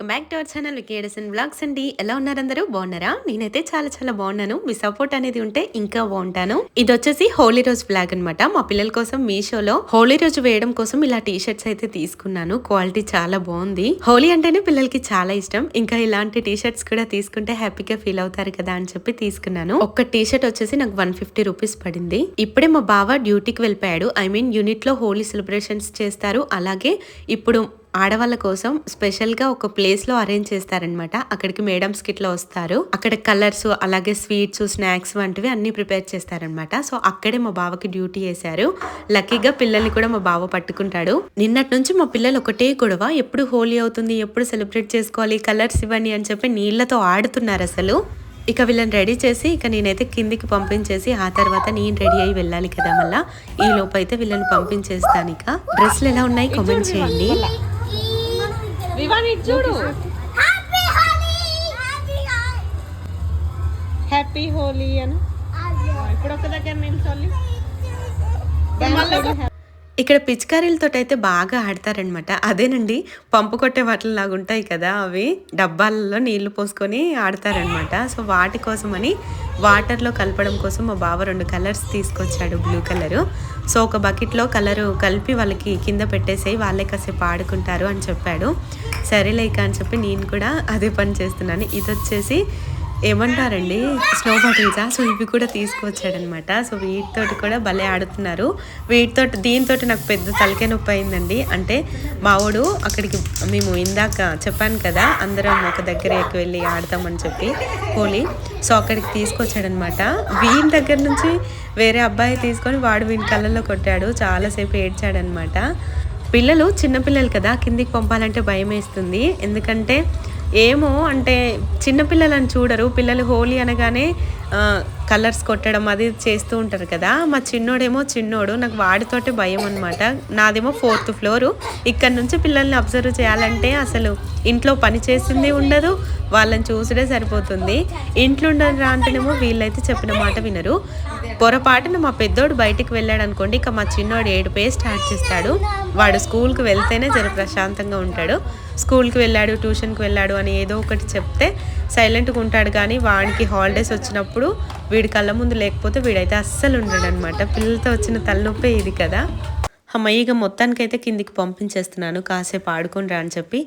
Welcome back to our channel కేడసన్ blogs అండి. ఎలా ఉన్నారు అందరూ? బాగున్నారా? నేనైతే చాలా చాలా బాగున్నాను. మీ సపోర్ట్ అనేది ఉంటే ఇంకా బాగుంటాను. ఇది వచ్చేసి హోలీ రోజు బ్లాగ్ అన్నమాట. మా పిల్లల కోసం మీషోలో హోలీ రోజు వేయడం కోసం ఇలా టీ షర్ట్స్ అయితే తీసుకున్నాను. క్వాలిటీ చాలా బాగుంది. హోలీ అంటేనే పిల్లలకి చాలా ఇష్టం. ఇంకా ఇలాంటి టీ షర్ట్స్ కూడా తీసుకుంటే హ్యాపీగా ఫీల్ అవుతారు కదా అని చెప్పి తీసుకున్నాను. ఒక్క టీ షర్ట్ వచ్చేసి నాకు వన్ ఫిఫ్టీ రూపీస్ పడింది. ఇప్పుడే మా బావ డ్యూటీకి వెళ్ళిపోయాడు. ఐ మీన్ యూనిట్లో హోలీ సెలబ్రేషన్స్ చేస్తారు. అలాగే ఇప్పుడు ఆడవాళ్ళ కోసం స్పెషల్గా ఒక ప్లేస్లో అరేంజ్ చేస్తారనమాట అక్కడికి మేడమ్స్ కిట్లా వస్తారు. అక్కడ కలర్స్ అలాగే స్వీట్స్ స్నాక్స్ వంటివి అన్ని ప్రిపేర్ చేస్తారనమాట సో అక్కడే మా బావకి డ్యూటీ చేశారు. లక్కీగా పిల్లల్ని కూడా మా బావ పట్టుకుంటాడు. నిన్నటి నుంచి మా పిల్లలు ఒకటే గొడవ. ఎప్పుడు హోలీ అవుతుంది ఎప్పుడు సెలబ్రేట్ చేసుకోవాలి కలర్స్ ఇవ్వండి అని చెప్పి నీళ్ళతో ఆడుతున్నారు అసలు. ఇక వీళ్ళని రెడీ చేసి ఇక నేనైతే కిందికి పంపించేసి ఆ తర్వాత నేను రెడీ అయ్యి వెళ్ళాలి కదా మళ్ళీ. ఈ లోపు అయితే వీళ్ళని పంపించేస్తాను ఇక. డ్రెస్లు ఎలా ఉన్నాయి? కామెంట్ చేయండి. వివాన్ చూడు. హ్యాపీ హోలీ అని. ఇప్పుడు ఒక దగ్గర నిల్చోలి. ఇక్కడ పిచికారీలతో అయితే బాగా ఆడతారనమాట అదేనండి పంపు కొట్టే వాటిలాగా ఉంటాయి కదా అవి. డబ్బాలలో నీళ్ళు పోసుకొని ఆడతారనమాట సో వాటి కోసమని వాటర్లో కలపడం కోసం మా బావ రెండు కలర్స్ తీసుకొచ్చాడు బ్లూ కలరు. సో ఒక బకెట్లో కలరు కలిపి వాళ్ళకి కింద పెట్టేసేయి వాళ్ళే కాసేపు ఆడుకుంటారు అని చెప్పాడు. సరేలేక అని చెప్పి నేను కూడా అదే పని చేస్తున్నాను. ఇది వచ్చేసి ఏమంటారండి? స్నో బాటిల్సా? సో ఇవి కూడా తీసుకొచ్చాడనమాట. సో వీటితోటి కూడా భలే ఆడుతున్నారు. వీటితో దీంతో నాకు పెద్ద తలకే నొప్పి అయిందండి. అంటే మావాడు అక్కడికి మేము ఇందాక చెప్పాను కదా అందరం ఒక దగ్గరకి వెళ్ళి ఆడతామని చెప్పి హోలీ సో అక్కడికి తీసుకొచ్చాడనమాట. వీని దగ్గర నుంచి వేరే అబ్బాయి తీసుకొని వాడు వీని కళ్ళల్లో కొట్టాడు. చాలాసేపు ఏడ్చాడనమాట. పిల్లలు చిన్నపిల్లలు కదా కిందికి పంపాలంటే భయం వేస్తుంది ఎందుకంటే ఏమో అంటే చిన్నపిల్లలను చూడరు. పిల్లలు హోలీ అనగానే కలర్స్ కొట్టడం అది చేస్తూ ఉంటారు కదా. మా చిన్నోడేమో చిన్నోడు నాకు వాడితోటే భయం అనమాట నాదేమో ఫోర్త్ ఫ్లోరు. ఇక్కడ నుంచి పిల్లల్ని అబ్జర్వ్ చేయాలంటే అసలు ఇంట్లో పని చేసింది ఉండదు వాళ్ళని చూసుడే సరిపోతుంది. ఇంట్లో ఉండరా అంటేనేమో వీళ్ళైతే చెప్పిన మాట వినరు. పొరపాటున మా పెద్దోడు బయటికి వెళ్ళాడు అనుకోండి ఇక మా చిన్నోడు ఏడుపే స్టార్ట్ చేస్తాడు. వాడు స్కూల్కి వెళ్తేనే జర ప్రశాంతంగా ఉంటాడు. స్కూల్కి వెళ్ళాడు ట్యూషన్కి వెళ్ళాడు అని ఏదో ఒకటి చెప్తే సైలెంట్గా ఉంటాడు. కానీ వాడికి హాలిడేస్ వచ్చినప్పుడు వీడి కళ్ళ ముందు లేకపోతే వీడైతే అస్సలు ఉండడనమాట. పిల్లలతో వచ్చిన తలనొప్పే ఇది కదా. అమ్మయ్యగా మొత్తానికైతే కిందికి పంపించేస్తున్నాను. కాసేపు ఆడుకొని రా అని చెప్పి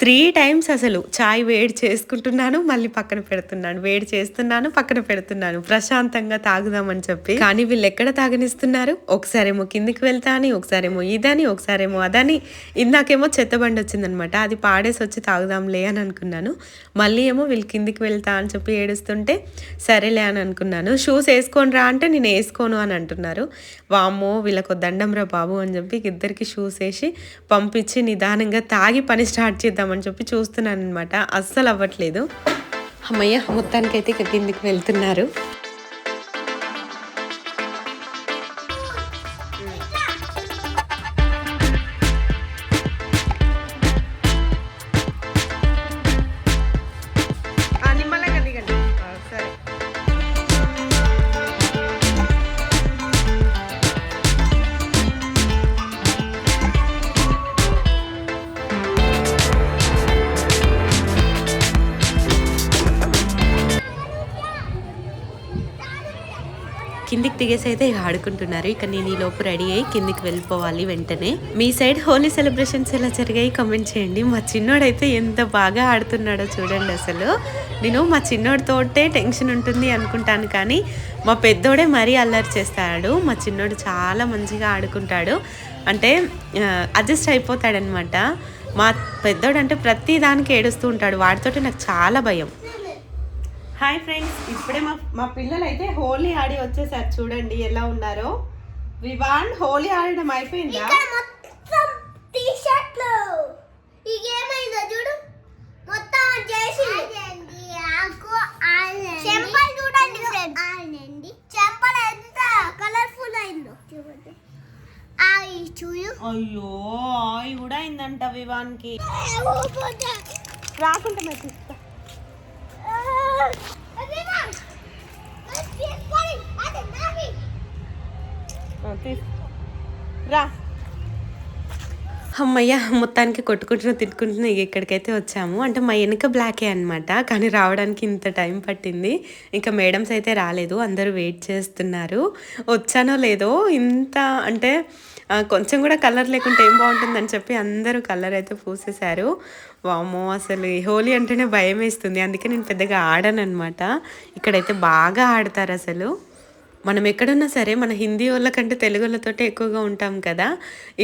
త్రీ టైమ్స్ అసలు చాయ్ వేడి చేసుకుంటున్నాను మళ్ళీ పక్కన పెడుతున్నాను. వేడి చేస్తున్నాను పక్కన పెడుతున్నాను. ప్రశాంతంగా తాగుదామని చెప్పి. కానీ వీళ్ళు ఎక్కడ తాగనిస్తున్నారు? ఒకసారేమో కిందికి వెళ్తా అని ఒకసారేమో ఇదని ఒకసారేమో అదని. ఇందాకేమో చెత్తబండి వచ్చిందనమాట. అది పాడేసి వచ్చి తాగుదాంలే అని అనుకున్నాను. మళ్ళీ ఏమో వీళ్ళు కిందికి వెళ్తా అని చెప్పి ఏడుస్తుంటే సరేలే అని అనుకున్నాను. షూస్ వేసుకొని రా అంటే నేను వేసుకోను అని అంటున్నారు. వామ్మో వీళ్ళకు దండం రా బాబు అని చెప్పి ఇద్దరికి షూస్ వేసి పంపించి నిదానంగా తాగి పని స్టార్ట్ చేద్దాం చేద్దామని చెప్పి చూస్తున్నాను అనమాట అస్సలు అవ్వట్లేదు అమ్మయ్య మొత్తానికైతే ఇక కిందికి వెళ్తున్నారు. కిందికి దిగేసి అయితే ఇక ఆడుకుంటున్నారు. ఇక నేను ఈ లోపు రెడీ అయ్యి కిందికి వెళ్ళిపోవాలి వెంటనే. మీ సైడ్ హోలీ సెలబ్రేషన్స్ ఎలా జరిగాయి కమెంట్ చేయండి. మా చిన్నోడైతే ఎంత బాగా ఆడుతున్నాడో చూడండి అసలు. నేను మా చిన్నోడితోటే టెన్షన్ ఉంటుంది అనుకుంటాను కానీ మా పెద్దోడే మరీ అల్లరి చేస్తాడు. మా చిన్నోడు చాలా మంచిగా ఆడుకుంటాడు. అంటే అడ్జస్ట్ అయిపోతాడనమాట మా పెద్దోడు అంటే ప్రతి దానికి ఏడుస్తూ ఉంటాడు. వాడితోటి నాకు చాలా భయం. హాయ్ ఫ్రెండ్స్ ఇప్పుడే మా మా పిల్లలు అయితే హోలీ ఆడి వచ్చేసారు చూడండి ఎలా ఉన్నారో. వివాన్ హోలీ ఆడడం అయిపోయిందా? ఇక్కడ మొత్తం టీ షర్ట్లు ఇకేమైందో చూడు. మొత్తం చేసి. చెంపలు చూడండి. చెంపలు ఎంత కలర్ఫుల్ అయిందో చూడండి. చూడు. అయ్యో ఆయి కూడా అయిందంట వివాన్కి. రాకుంటే మరి తీస్ రా అమ్మయ్య మొత్తానికి కొట్టుకుంటున్నా తిట్టుకుంటున్నా ఇక ఇక్కడికైతే వచ్చాము. అంటే మా వెనుక బ్లాకే అనమాట కానీ రావడానికి ఇంత టైం పట్టింది. ఇంకా మేడమ్స్ అయితే రాలేదు. అందరూ వెయిట్ చేస్తున్నారు. వచ్చానో లేదో ఇంత అంటే కొంచెం కూడా కలర్ లేకుంటే ఏం బాగుంటుందని చెప్పి అందరూ కలర్ అయితే పూసేశారు. వామో అసలు హోలీ అంటేనే భయం వేస్తుంది అందుకే నేను పెద్దగా ఆడను అనమాట ఇక్కడైతే బాగా ఆడతారు అసలు. మనం ఎక్కడున్నా సరే మన హిందీ వాళ్ళకంటే తెలుగు వాళ్ళతోటే ఎక్కువగా ఉంటాం కదా.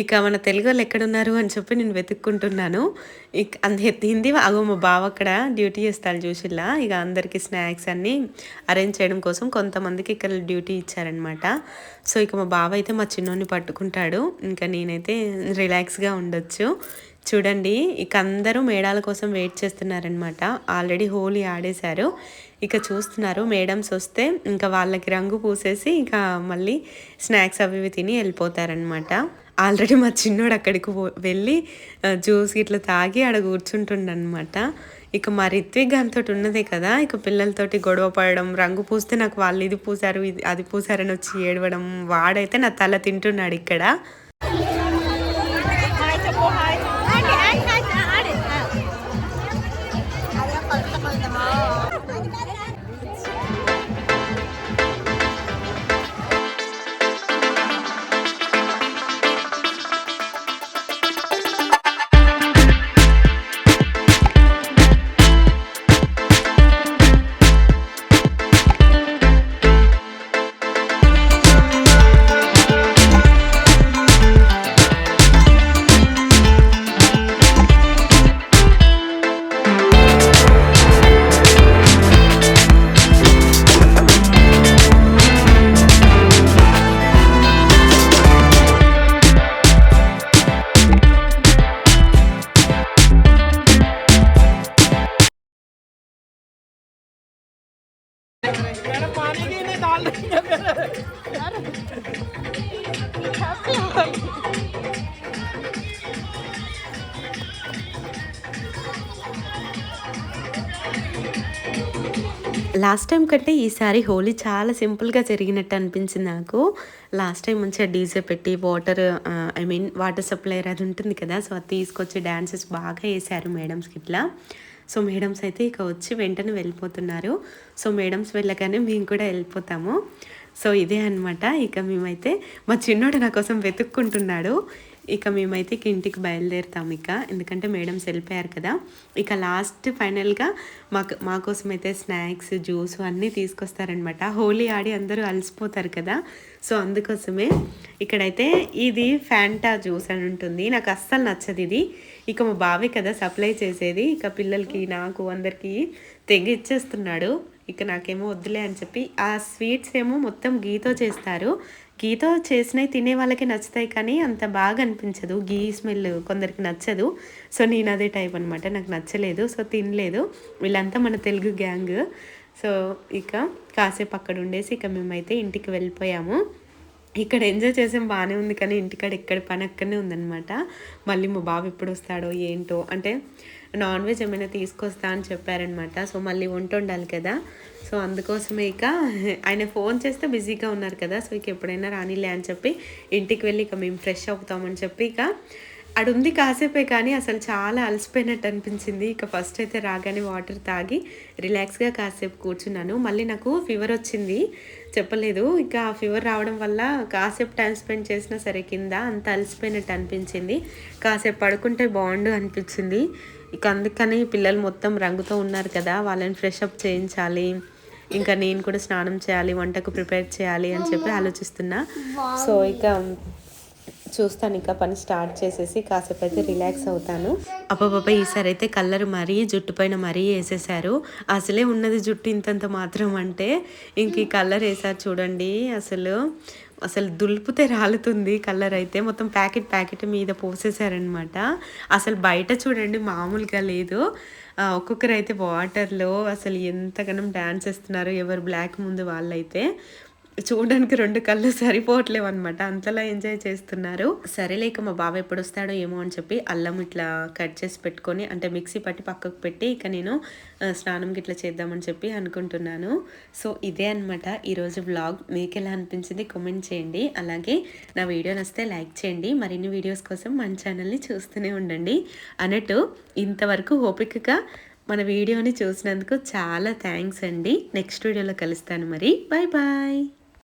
ఇక మన తెలుగు వాళ్ళు ఎక్కడున్నారు అని చెప్పి నేను వెతుక్కుంటున్నాను. ఇక అంద హిందీ అగో మా బావ అక్కడ డ్యూటీ చేస్తాను చూసిల్లా? ఇక అందరికీ స్నాక్స్ అన్నీ అరేంజ్ చేయడం కోసం కొంతమందికి ఇక్కడ డ్యూటీ ఇచ్చారనమాట సో ఇక మా బావ అయితే మా చిన్నోని పట్టుకుంటాడు. ఇంకా నేనైతే రిలాక్స్గా ఉండొచ్చు. చూడండి ఇక అందరూ మేడాల కోసం వెయిట్ చేస్తున్నారనమాట ఆల్రెడీ హోలీ ఆడేశారు. ఇక చూస్తున్నారు మేడమ్స్ వస్తే ఇంకా వాళ్ళకి రంగు పూసేసి ఇక మళ్ళీ స్నాక్స్ అవి ఇవి తిని వెళ్ళిపోతారనమాట ఆల్రెడీ మా చిన్నోడు అక్కడికి పో- వెళ్ళి జ్యూస్ ఇట్లా తాగి ఆడ కూర్చుంటుండనమాట ఇక మా రిత్విక్ గారితో ఉన్నదే కదా ఇక పిల్లలతోటి గొడవ పడడం రంగు పూస్తే నాకు వాళ్ళు ఇది పూసారు ఇది అది పూసారని వచ్చి ఏడవడం వాడైతే నా తల తింటున్నాడు ఇక్కడ. లాస్ట్ టైం కంటే ఈసారి హోలీ చాలా సింపుల్గా జరిగినట్టు అనిపించింది నాకు. లాస్ట్ టైం మంచిగా డీజే పెట్టి water I mean water supplier అది ఉంటుంది కదా సో అది తీసుకొచ్చి డ్యాన్సెస్ బాగా వేశారు మేడమ్స్కి ఇట్లా. సో మేడమ్స్ అయితే ఇక వచ్చి వెంటనే వెళ్ళిపోతున్నారు. సో మేడమ్స్ వెళ్ళగానే మేము కూడా వెళ్ళిపోతాము. సో ఇదే అన్నమాట. ఇక మేమైతే మా చిన్నోడు నా కోసం వెతుక్కుంటున్నాడు. ఇక మేమైతే ఇక ఇంటికి బయలుదేరుతాం ఇక. ఎందుకంటే మేడమ్స్ వెళ్ళిపోయారు కదా. ఇక లాస్ట్ ఫైనల్గా మాకు మాకోసం అయితే స్నాక్స్ జ్యూస్ అన్నీ తీసుకొస్తారనమాట హోలీ ఆడి అందరూ అలసిపోతారు కదా. సో అందుకోసమే ఇక్కడైతే ఇది ఫ్యాంటా జ్యూస్ అని ఉంటుంది. నాకు అస్సలు నచ్చదు ఇది. ఇక మా బావే కదా సప్లై చేసేది. ఇక పిల్లలకి నాకు అందరికీ తెగి ఇచ్చేస్తున్నాడు. ఇక నాకేమో వద్దులే అని చెప్పి ఆ స్వీట్స్ ఏమో మొత్తం గీతో చేస్తారు. గీతో చేసినవి తినే వాళ్ళకి నచ్చుతాయి కానీ అంత బాగా అనిపించదు. గీ స్మెల్ కొందరికి నచ్చదు. సో నేను అదే టైప్ అనమాట నాకు నచ్చలేదు. సో తినలేదు. వీళ్ళంతా మన తెలుగు గ్యాంగ్ సో ఇక కాసేపు అక్కడ ఉండేసి ఇక మేమైతే ఇంటికి వెళ్ళిపోయాము. ఇక్కడ ఎంజాయ్ చేసాం బాగానే ఉంది కానీ ఇంటికాడ ఎక్కడ పని అక్కడనే ఉందన్నమాట. మళ్ళీ మా బాబు ఎప్పుడు వస్తాడో ఏంటో అంటే నాన్ వెజ్ ఏమైనా తీసుకొస్తా అని చెప్పారనమాట సో మళ్ళీ వంట ఉండాలి కదా. సో అందుకోసమే ఇక ఆయన ఫోన్ చేస్తే బిజీగా ఉన్నారు కదా. సో ఇక ఎప్పుడైనా రానిలే అని చెప్పి ఇంటికి వెళ్ళి ఇక మేము ఫ్రెష్ అవుతామని చెప్పి ఇక అడు ఉంది కాసేపే కానీ అసలు చాలా అలసిపోయినట్టు అనిపించింది. ఇక ఫస్ట్ అయితే రాగానే వాటర్ తాగి రిలాక్స్గా కాసేపు కూర్చున్నాను. మళ్ళీ నాకు ఫీవర్ వచ్చింది. చెప్పలేదు. ఇక ఫీవర్ రావడం వల్ల కాసేపు టైం స్పెండ్ చేసినా సరే కింద అంత అలసిపోయినట్టు అనిపించింది. కాసేపు పడుకుంటే బాగుండు అనిపించింది. ఇక అందుకని పిల్లలు మొత్తం రంగుతో ఉన్నారు కదా వాళ్ళని ఫ్రెష్ అప్ చేయించాలి. ఇంకా నేను కూడా స్నానం చేయాలి వంటకు ప్రిపేర్ చేయాలి అని చెప్పి ఆలోచిస్తున్నా. సో ఇక చూస్తాను ఇంకా పని స్టార్ట్ చేసేసి కాసేపు అయితే రిలాక్స్ అవుతాను. అప్పపప్ప ఈసారి అయితే కలర్ మరీ జుట్టు పైన మరీ వేసేసారు అసలే ఉన్నది జుట్టు ఇంతంత మాత్రం అంటే ఇంక ఈ కలర్ వేసారు చూడండి అసలు అసలు దులుపుతే రాలుతుంది కలర్ అయితే. మొత్తం ప్యాకెట్ ప్యాకెట్ మీద పోసేసారనమాట అసలు బయట చూడండి మామూలుగా లేదు. ఒక్కొక్కరు అయితే వాటర్లో అసలు ఎంతగానో డ్యాన్స్ వేస్తున్నారు ఎవరు బ్లాక్ ముందు వాళ్ళైతే. చూడడానికి రెండు కళ్ళు సరిపోవట్లేవు అనమాట అంతలా ఎంజాయ్ చేస్తున్నారు. సరే లేక మా బావ ఎప్పుడు వస్తాడో ఏమో అని చెప్పి అల్లం ఇట్లా కట్ చేసి పెట్టుకొని అంటే మిక్సీ పట్టి పక్కకు పెట్టి ఇక నేను స్నానం గిట్లా చేద్దామని చెప్పి అనుకుంటున్నాను. సో ఇదే అనమాట ఈరోజు వ్లాగ్. మీకు ఎలా అనిపించింది కామెంట్ చేయండి. అలాగే నా వీడియో నస్తే లైక్ చేయండి. మరిన్ని వీడియోస్ కోసం మన ఛానల్ని చూస్తూనే ఉండండి. అన్నట్టు ఇంతవరకు ఓపికగా మన వీడియోని చూసినందుకు చాలా థ్యాంక్స్ అండి. నెక్స్ట్ వీడియోలో కలుస్తాను మరి. Bye bye.